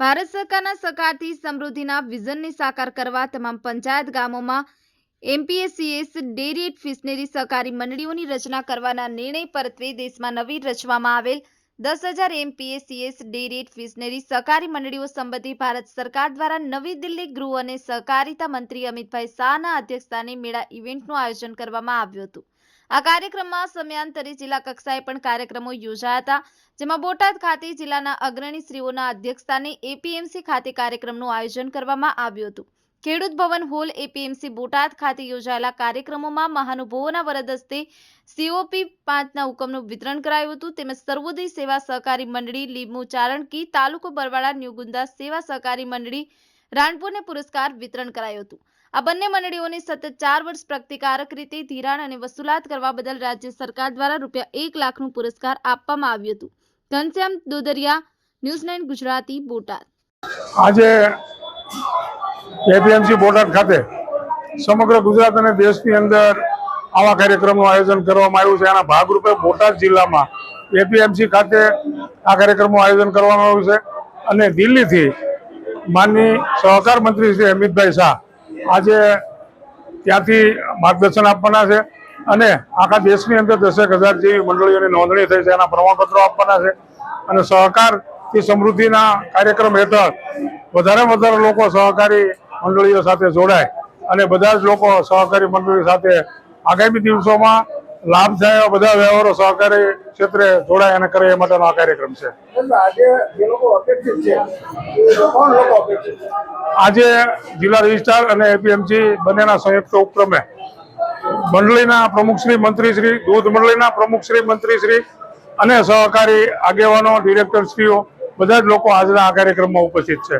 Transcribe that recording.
ભારત સરકારના સહકારથી સમૃદ્ધિના વિઝનને સાકાર કરવા તમામ પંચાયત ગામોમાં એમપીએસસીએસ ડેરી ફિશનરી સહકારી મંડળીઓની રચના કરવાના નિર્ણય પરત્વે દેશમાં નવી રચવામાં આવેલ દસ હજાર એમપીએસીએસ ડેરી ફિશનરી સહકારી મંડળીઓ સંબંધી ભારત સરકાર દ્વારા નવી દિલ્હી ગૃહ અને સહકારિતા મંત્રી અમિતભાઈ શાહના અધ્યક્ષસ્થાને મેળા ઇવેન્ટનું આયોજન કરવામાં આવ્યું હતું. આ કાર્યક્રમમાં સમયાંતરે જિલ્લા કક્ષાએ પણ કાર્યક્રમો યોજાયા હતા, જેમાં બોટાદ ખાતે જિલ્લાના અગ્રણી શ્રીઓના અધ્યક્ષસ્થાને એપીએમસી ખાતે કાર્યક્રમનું આયોજન કરવામાં આવ્યું હતું. ખેડૂત ભવન હોલ એપીએમસી બોટાદ ખાતે યોજાયેલા કાર્યક્રમોમાં મહાનુભાવોના વરદ હસ્તે સીઓપી પાંચના હુકમનું વિતરણ કરાયું હતું. તેમજ સર્વોદય સેવા સહકારી મંડળી લીંબુ ચારણકી તાલુકો બરવાડા ન્યુગુંદા સેવા સહકારી મંડળી રાણપુરને પુરસ્કાર વિતરણ કરાયું હતું. આ બંને મંડળીઓને સતત ચાર વર્ષ પ્રગતિકારક રીતે ધિરાણ અને વસૂલાત કરવા બદલ રાજ્ય સરકાર દ્વારા રૂપિયા એક લાખનું પુરસ્કાર આપવામાં આવ્યું હતું. Ghanshyam Dodariya, news nine Gujarati, Botad. આજે એપીએમસી બોટાદ ખાતે સમગ્ર ગુજરાત અને દેશની અંદર આવા કાર્યક્રમનું આયોજન કરવામાં આવ્યું છે. એના ભાગરૂપે બોટાદ જિલ્લામાં એપીએમસી ખાતે આ કાર્યક્રમનું આયોજન કરવામાં આવ્યું છે. અને દિલ્હીથી માનની સહકાર મંત્રી શ્રી અમિતભાઈ શાહ આજે ત્યાંથી માર્ગદર્શન આપવાના છે અને આખા દેશની અંદર દસેક હજાર જેવી મંડળીઓની નોંધણી થઈ છે. એના પ્રમાણપત્રો આપવાના છે અને સહકારથી સમૃદ્ધિના કાર્યક્રમ હેઠળ વધારે વધારે લોકો સહકારી મંડળીઓ સાથે જોડાય અને બધા જ લોકો સહકારી મંડળી સાથે આગામી દિવસોમાં લાભ થાય એવા બધા વ્યવહારો સહકારી ક્ષેત્રે જોડાય અને કરે એ માટેનો આ કાર્યક્રમ છે. આજે છે જિલ્લા રજિસ્ટ્રાર અને એપીએમસી બંનેના સંયુક્ત ઉપક્રમે મંડળીના પ્રમુખશ્રી મંત્રીશ્રી દૂધ મંડળીના પ્રમુખશ્રી મંત્રીશ્રી અને સહકારી આગેવાનો ડિરેક્ટરશ્રીઓ બધા જ લોકો આજના આ કાર્યક્રમમાં ઉપસ્થિત છે.